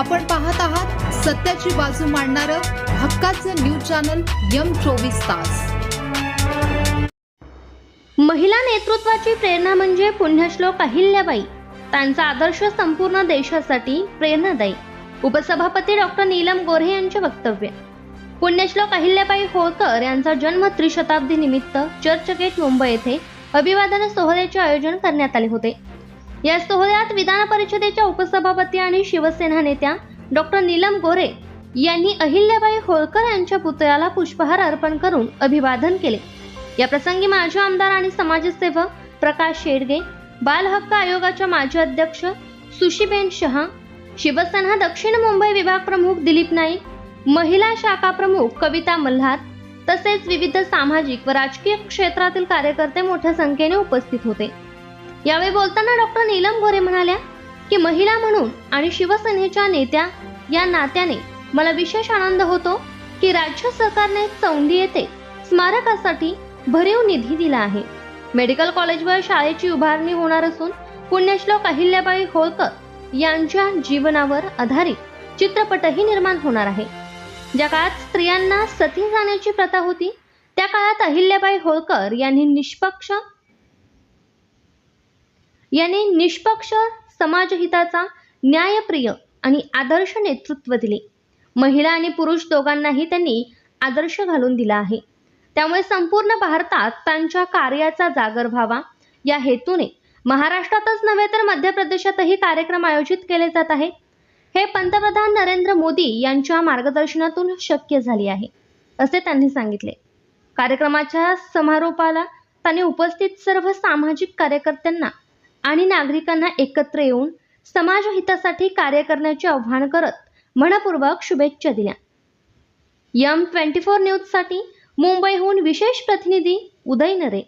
आपण पाहत आहात सत्याची बाजू मांडणारं हक्काचं न्यूज चॅनल यम चोवीस तास. महिला नेतृत्वाची प्रेरणा म्हणजे पुण्यश्लोक अहिल्याबाई. त्यांचा आदर्श संपूर्ण देशासाठी प्रेरणादायी. उपसभापती डॉक्टर नीलम गोऱ्हे यांचे वक्तव्य. पुण्यश्लोक अहिल्याबाई होळकर यांचा जन्म त्रिशताब्दी निमित्त चर्चगेट मुंबई येथे अभिवादन सोहळ्याचे आयोजन करण्यात आले होते. या सोहळ्यात विधान परिषदेच्या उपसभापती आणि शिवसेना नेत्या डॉक्टर नीलम गोरे यांनी अहिल्याबाई होळकर यांच्या पुतळ्याला पुष्पहार अर्पण करून अभिवादन केले. या प्रसंगी माजी आमदार आणि समाजसेवक प्रकाश शेडगे बाल हक्क आयोगाच्या माजी अध्यक्ष सुशीबेन शहा शिवसेना दक्षिण मुंबई विभाग प्रमुख दिलीप नाईक महिला शाखा प्रमुख कविता मल्हार तसेच विविध सामाजिक व राजकीय क्षेत्रातील कार्यकर्ते मोठ्या संख्येने उपस्थित होते. यावेळी बोलताना डॉक्टर नीलम गोरे म्हणाल्या की महिला म्हणून आणि शिवसेनेच्या नेत्या या नात्याने मला विशेष आनंद होतो की राज्य सरकारने चौंडी येथे स्मारकासाठी भरीव निधी दिला आहे. मेडिकल कॉलेजवर शाळेची उभारणी होणार असून पुण्यश्लोक अहिल्याबाई होळकर यांच्या जीवनावर आधारित चित्रपटही निर्माण होणार आहे. ज्या काळात स्त्रियांना सती जाण्याची प्रथा होती त्या काळात अहिल्याबाई होळकर यांनी निष्पक्ष यांनी निष्पक्ष समाजहिताचा न्यायप्रिय आणि आदर्श नेतृत्व दिले. महिला आणि पुरुष दोघांनाही त्यांनी आदर्श घालून दिला आहे. त्यामुळे संपूर्ण भारतात त्यांच्या कार्याचा जागर व्हावा. या हेतूने महाराष्ट्रातच नव्हे तर मध्य प्रदेशातही कार्यक्रम आयोजित केले जात आहे हे पंतप्रधान नरेंद्र मोदी यांच्या मार्गदर्शनातून शक्य झाले आहे असे त्यांनी सांगितले. कार्यक्रमाच्या समारोपाला त्यांनी उपस्थित सर्व सामाजिक कार्यकर्त्यांना आणि नागरिकांना एकत्र येऊन समाजहितासाठी कार्य करण्याचे आवाहन करत मनपूर्वक शुभेच्छा दिल्या. यम ट्वेंटी फोर न्यूजसाठी मुंबईहून विशेष प्रतिनिधी उदय नरे.